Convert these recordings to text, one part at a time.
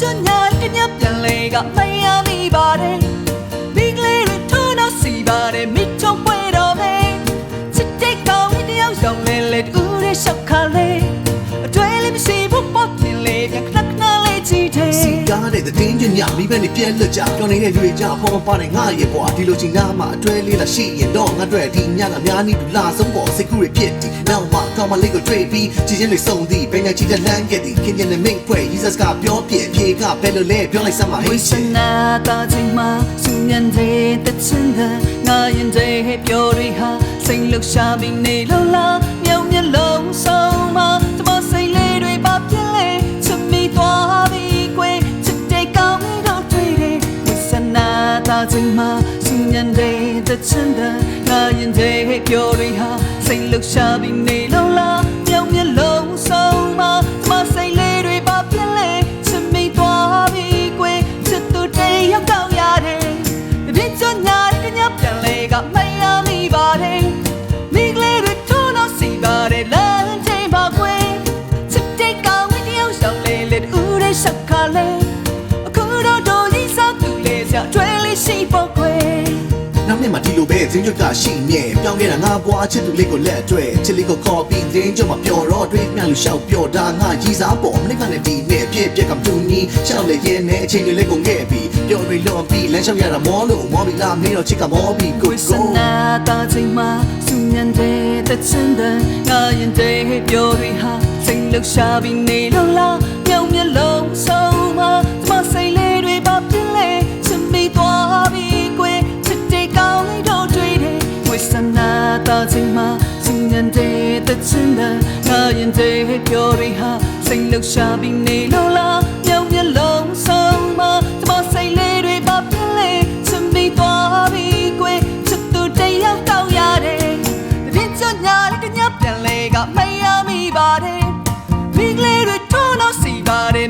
ချွန်ညာတညပြန်လေကမရမိပါတယ်မိကလေးတွေထိုးနောက်စီပါတယ်မိချုံပွဲတော်မယ်ချစ်တဲ့ကောင်းတယောက်ရောက်လေလေတူရဲ့ရှောက်ခါလေးအတွေ့လေးမရှိဘူးပေါ့တင်လေးပြန်ခဏခဏလေးကြည့်တယ် ကားတဲ့တဲ့တင်းညညမိဘနဲ့ပြက်လွတ်ကြပြောနေတဲ့လူတွေကြပေါ်မပါနဲ့ငါရဲ့ဘွာဒီလိုချင်ငါမှအတွဲလေးလာရှိရင်တော့ငါတို့ဒီညကများနီးဘူးလာဆုံးပေါ်စိတ်ကူးတွေပြစ်တီနောက်မှကောင်းမလေးကိုတွေ့ပြီးချစ်ချင်းတွေစုံသည်ပင်နဲ့ချစ်တဲ့လမ်းကက်သည်ခင်ဗျနဲ့မိတ်ဖွဲ့ Jesus ကပြောပြဖြေကဘယ်လိုလဲပြောလိုက်စမ်းပါဟေးဝိစနာတာချင်းမှာစုညံတဲ့တချင်တဲ့ငါရင်တဲ့ပြောတွေဟာစိတ်လှုပ်ရှားပြီးနေလို့လားမြောင်မျက်လုံးဆုံး ချင်းမှာစုညံတဲ့တချင်တဲ့ငါရင်တဲ့ပြောတွေဟာစိတ်လှုပ်ရှားပြီးနေလို့လားမြောင်မျက်လုံးဆုံးမှာတမစိတ်လေးတွေပါပြင်းလဲချစ်မိသွားပြီကွယ်ချစ်သူတည်းရောက်တော့ရတယ်ဒီချွန်ညာကညပြန်လေကမယမိပါတယ် ရှိပေါ့ကွယ်နောက်နေ့မှဒီလိုပဲဇင်းကျွတ်ကရှိမြဲပြောင်းခဲ့တာငါဘွားချစ်သူလေးကိုလက်အတွဲချစ်လေးကိုခေါ်ပြီးဇင်းကျွတ်မှာပျော်တော့တွေးမြလူလျှောက်ပျော်တာငါကြီးစားပေါ်မနစ်ကနဲ့ဒီနဲ့ပြည့်ပြက်ကတူနီရှောက်လေရဲနဲ့အချိန်တွေလေးကိုငဲ့ပြီးပျော်တွေလွန်ပြီးလမ်းလျှောက်ရတာမောလို့မောပြီးလာမင်းတော့ချစ်ကမောပြီးကိုဝိစကိုနာတာချင်းမှာစုညံတဲ့တချင်တဲ့ငါရင်တဲ့ပြောတွေဟာစိတ်လှုပ်ရှားပြီးနေလို့ တာချင်းမှာစုညံတဲ့တချင်တဲ့ငါရင်တဲ့ပြောတွေဟာစိတ်လှုပ်ရှားပြီးနေလို့လားမြောင်မျက်လုံးဆုံးမှာတမစိတ်လေးတွေပါပြင်းလဲချစ်မိသွားပြီကွယ်ချစ်သူတယောက်တော့ရတယ်ဒီချွန်ညာကညပြန်လေကမယမိပါတယ်မိကလေးတွေထိုးတော့စီပါတယ်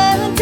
ပါ